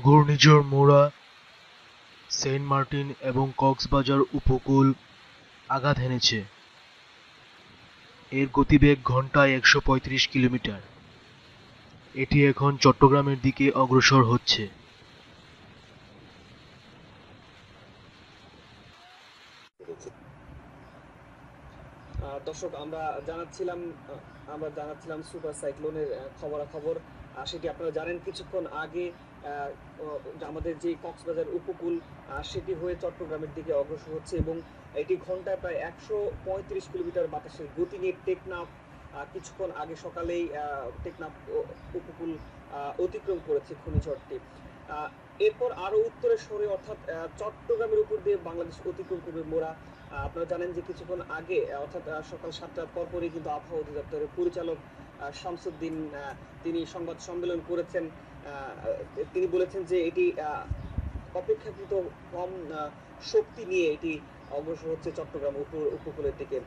ঘূর্ণিঝড় মোরা Saint Martin এবং কক্সবাজার উপকূল আঘাত হেনেছে। এর গতিবেগ ঘন্টায় একশো পঁয়ত্রিশ কিলোমিটার। এটি এখন চট্টগ্রামের দিকে অগ্রসর হচ্ছে। দর্শক, আমরা জানাচ্ছিলাম আমরা জানাচ্ছিলাম সুপার সাইক্লোনের খবরাখবর। সেটি আপনারা জানেন, কিছুক্ষণ আগে আমাদের যে কক্সবাজার উপকূল সেটি হয়ে চট্টগ্রামের দিকে অগ্রসর হচ্ছে এবং এটি ঘন্টায় প্রায় একশো পঁয়ত্রিশ কিলোমিটার বাতাসের গতি নিয়ে টেকনাফ কিছুক্ষণ আগে সকালেই টেকনাফ উপকূল অতিক্রম করেছে ঘূর্ণিঝড়টি। এরপর আরও উত্তরে সরে অর্থাৎ চট্টগ্রামের উপর দিয়ে বাংলাদেশ অতিক্রম করবে মোরা। আপনারা জানেন যে কিছুক্ষণ আগে অর্থাৎ সকাল সাতটার পরপরই কিন্তু আবহাওয়া অধিদপ্তরের পরিচালক শামসুদ্দিন তিনি সংবাদ সম্মেলন করেছেন। তিনি বলেছেন যে এটি অপেক্ষাকৃত কম শক্তি নিয়ে এটি অগ্রসর হচ্ছে চট্টগ্রাম উপ- উপকূলের দিকে।